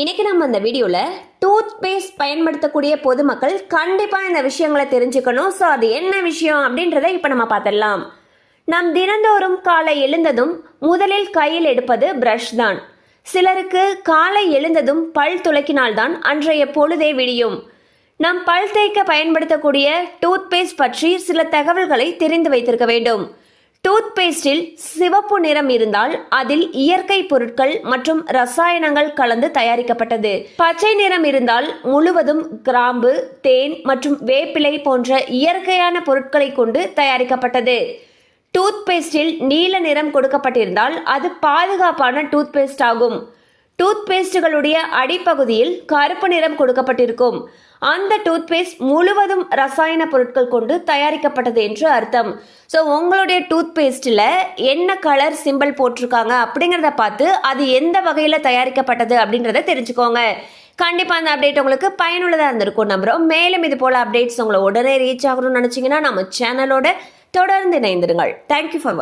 இன்னைக்கு நம்ம இந்த வீடியோவில் டூத் பேஸ்ட் பயன்படுத்தக்கூடிய பொதுமக்கள் கண்டிப்பாக இந்த விஷயங்களை தெரிஞ்சுக்கணும். ஸோ அது என்ன விஷயம் அப்படின்றத இப்போ நம்ம பார்த்துடலாம். நாம் தினந்தோறும் காலை எழுந்ததும் முதலில் கையில் எடுப்பது பிரஷ் தான். சிலருக்கு காலை எழுந்ததும் பல் துளக்கினால்தான் அன்றைய பொழுதே விடியும். நாம் பல் தேய்க்க பயன்படுத்தக்கூடிய டூத் பேஸ்ட் பற்றி சில தகவல்களை தெரிந்து வைத்திருக்க வேண்டும். டூத் பேஸ்டில் சிவப்பு நிறம் இருந்தால் அதில் இயற்கை பொருட்கள் மற்றும் ரசாயனங்கள் கலந்து தயாரிக்கப்பட்டது. பச்சை நிறம் இருந்தால் முழுவதும் கிராம்பு தேன் மற்றும் வேப்பிலை போன்ற இயற்கையான பொருட்களை கொண்டு தயாரிக்கப்பட்டது. டூத் பேஸ்டில் நீல நிறம் கொடுக்கப்பட்டிருந்தால் அது பாதுகாப்பான டூத் பேஸ்ட் ஆகும். டூத் பேஸ்டுகளுடைய அடிப்பகுதியில் கருப்பு நிறம் கொடுக்கப்பட்டிருக்கும். அந்த டூத் பேஸ்ட் முழுவதும் ரசாயன பொருட்கள் கொண்டு தயாரிக்கப்பட்டது என்று அர்த்தம். ஸோ உங்களுடைய டூத் பேஸ்ட்டில் என்ன கலர் சிம்பிள் போட்டிருக்காங்க அப்படிங்கிறத பார்த்து அது எந்த வகையில் தயாரிக்கப்பட்டது அப்படின்றத தெரிஞ்சுக்கோங்க. கண்டிப்பாக அந்த அப்டேட் உங்களுக்கு பயனுள்ளதாக இருந்திருக்கும். நம்புகிறோம் மேலும் இது போல் அப்டேட்ஸ் உங்களை உடனே ரீச் ஆகணும்னு நினச்சிங்கன்னா நம்ம சேனலோட தொடர்ந்து இணைந்திருங்கள். தேங்க்யூ ஃபார் வாட்சிங்